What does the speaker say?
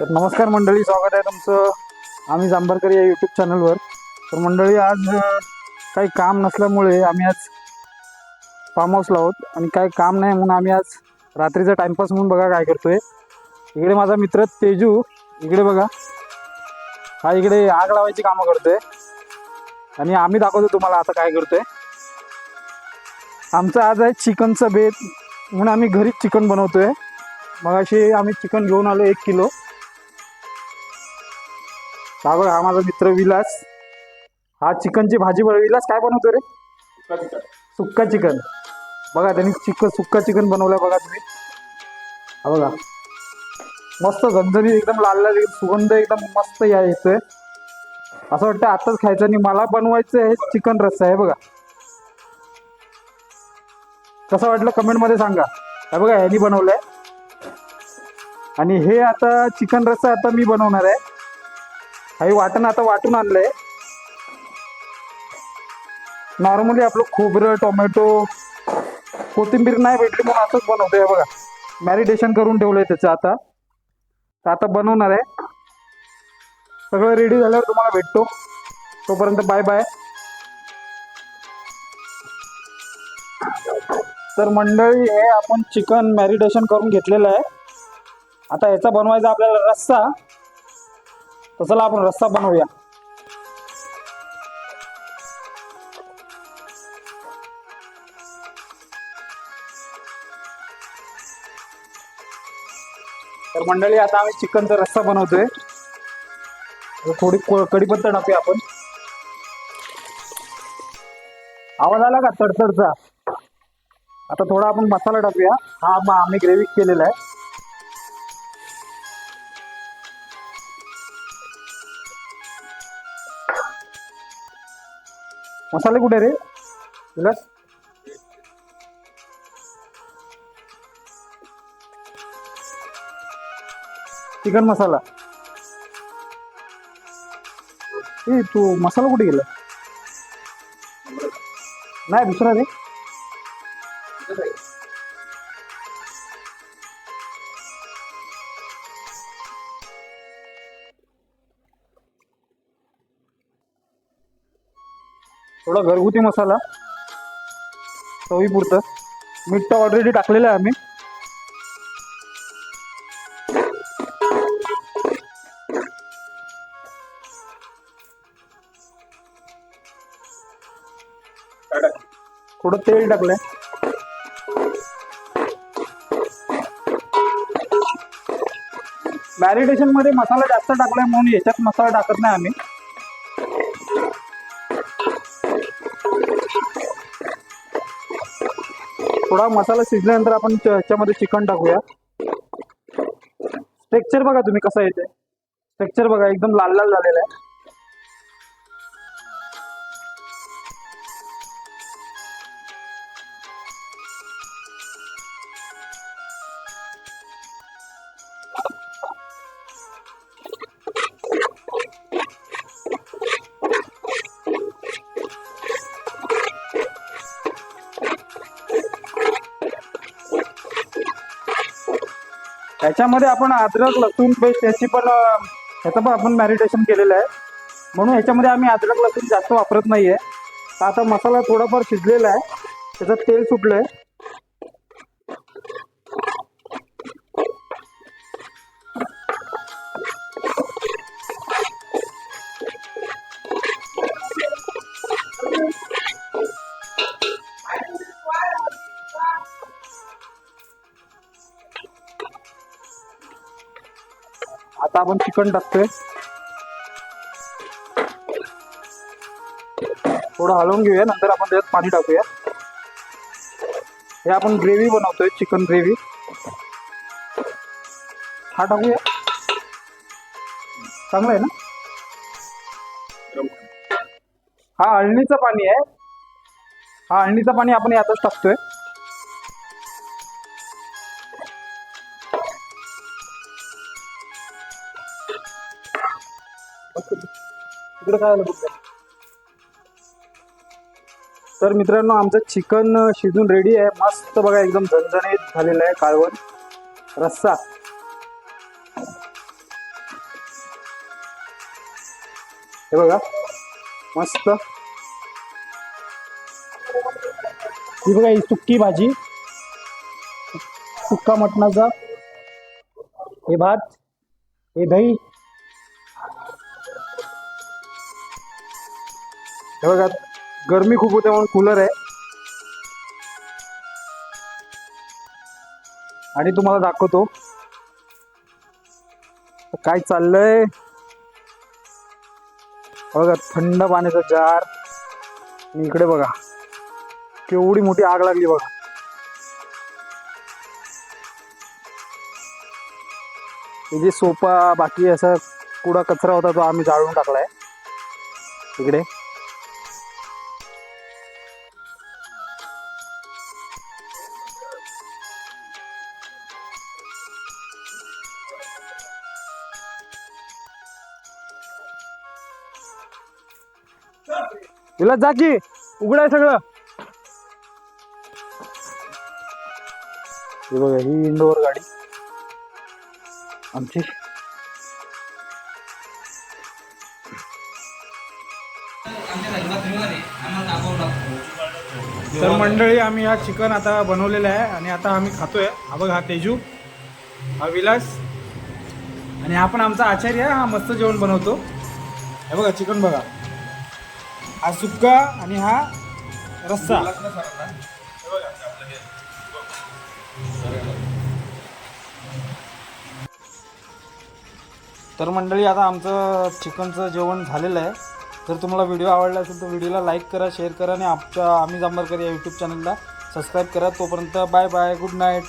तर नमस्कार मंडळी स्वागत आहे तुमचं आम्ही जांभरकर या यूट्यूब चॅनलवर तर मंडळी आज काही काम नसल्यामुळे आम्ही आज फार्म हाऊसला आहोत आणि काही काम नाही म्हणून आम्ही आज रात्रीचा टाइमपास म्हणून बघा काय करतोय. इकडे माझा मित्र तेजू इकडे बघा. हा इकडे आग लावायची कामं करतोय. आणि आम्ही दाखवतो तुम्हाला आता काय करतोय. आमचं आज आहे चिकनचं बेत म्हणून आम्ही घरीच चिकन बनवतोय. मग अशी आम्ही चिकन घेऊन आलो एक किलो. हा बघ हा माझा मित्र विलास. हा चिकनची भाजी बरं. विलास काय बनवतो रे? सुक्का चिकन. बघा त्यांनी चिकन सुक्का चिकन बनवलं बघा तुम्ही. हा बघा. मस्त झणझणी एकदम लाल लाल एकदम सुगंध एकदम मस्त या येतोय असं वाटतं आताच खायचं आणि मला बनवायचं आहे चिकन रस्सा आहे बघा. कसं वाटलं कमेंटमध्ये सांगा. हे बघा ह्याली बनवलं आहे आणि हे आता चिकन रस्सा आता मी बनवणार आहे. काही वाटण आता वाटून आणलंय. नॉर्मली आपलं खोबरं टोमॅटो कोथिंबीर नाही भेटली म्हणून असंच बनवतोय बघा. मॅरिडेशन करून ठेवलंय त्याचं आता. तर आता बनवणार आहे. सगळं रेडी झाल्यावर तुम्हाला भेटतो. तोपर्यंत बाय बाय तर मंडळी हे आपण चिकन मॅरिडेशन करून घेतलेलं आहे. आता याचा बनवायचा आपल्याला रस्सा. तर चला आपण रस्सा बनवूया. तर मंडळी आता आम्ही चिकनचा रस्सा बनवतोय. थोडी को- टाकूया आपण. आवाज आला का? तडतडचा. आता थोडा आपण मसाला टाकूया. हा आम्ही ग्रेव्ही केलेला आहे. मसाले कुठे रे? विलास? चिकन मसाला. ए तू मसाला कुठे गेला? नाही दुसरा रे थोडा घरगुती मसाला. चवीपुरतं मीठ तर ऑलरेडी टाकलेलं आहे आम्ही. थोडं तेल टाकलंय. मॅरिनेशनमध्ये मसाला जास्त टाकलाय म्हणून याच्यात मसाला टाकत नाही आम्ही. थोडा मसाला शिजल्यानंतर आपण त्या- त्याच्यामध्ये चिकन टाकूया. स्ट्रेक्चर बघा तुम्ही कसं येते स्ट्रेक्चर बघा एकदम लाल लाल झालेलं आहे. ह्याच्यामध्ये आपण अद्रक लसूण पेस्ट याची पण ह्याचं पण आपण मॅरिटेशन केलेलं आहे. म्हणून ह्याच्यामध्ये आम्ही अद्रक लसूण जास्त वापरत नाही आहे आता मसाला थोडाफार शिजलेला आहे. त्याचं तेल सुटलं आहे आता आपण चिकन टाकतोय. थोडं हलवून घेऊया नंतर आपण त्याच्यात पाणी टाकूया. हे आपण ग्रेव्ही बनवतोय चिकन ग्रेव्ही. हा टाकूया. चांगलं आहे ना? हा अळणीचं पाणी आहे. हा अळणीचं पाणी आपण यातच टाकतोय. तिकडे काय आलं तर मित्रांनो आमचं चिकन शिजून रेडी आहे. मस्त बघा एकदम झणझणीत झालेलं आहे काळवण. रस्सा. हे बघा मस्त. ही बघा ही सुक्की भाजी. सुक्का मटणाचा हे भात हे दही हे बघा गरमी खूप होते म्हणून कूलर आहे. आणि तुम्हाला दाखवतो. काय चाललंय? बघा थंड पाण्याचा जार. आणि इकडे बघा केवढी मोठी आग लागली बघा. हे जे सोफा बाकी असा कुडा कचरा होता तो आम्ही जाळून टाकलाय. इकडे. तिला जा की उघडाय सगळं. हे बघा ही इंडोर गाडी. आमची. तर मंडळी आम्ही हा चिकन आता बनवलेला आहे आणि आता आम्ही खातोय. हा बघ हा तेजू हा विलास आणि आपण आमचा आचार्य आहे, हा मस्त जेवण बनवतो. हे बघा चिकन बघा. हा सुक्का आणि हा रस्सा. तर मंडळी आता आमचं चिकनचं जेवण झालेलं आहे. जर तुम्हाला व्हिडिओ आवडला असेल तर व्हिडिओला लाईक करा शेअर करा आणि आमच्या आम्ही जांभरकर या यूट्यूब चॅनलला सबस्क्राईब करा. तोपर्यंत बाय बाय गुड नाईट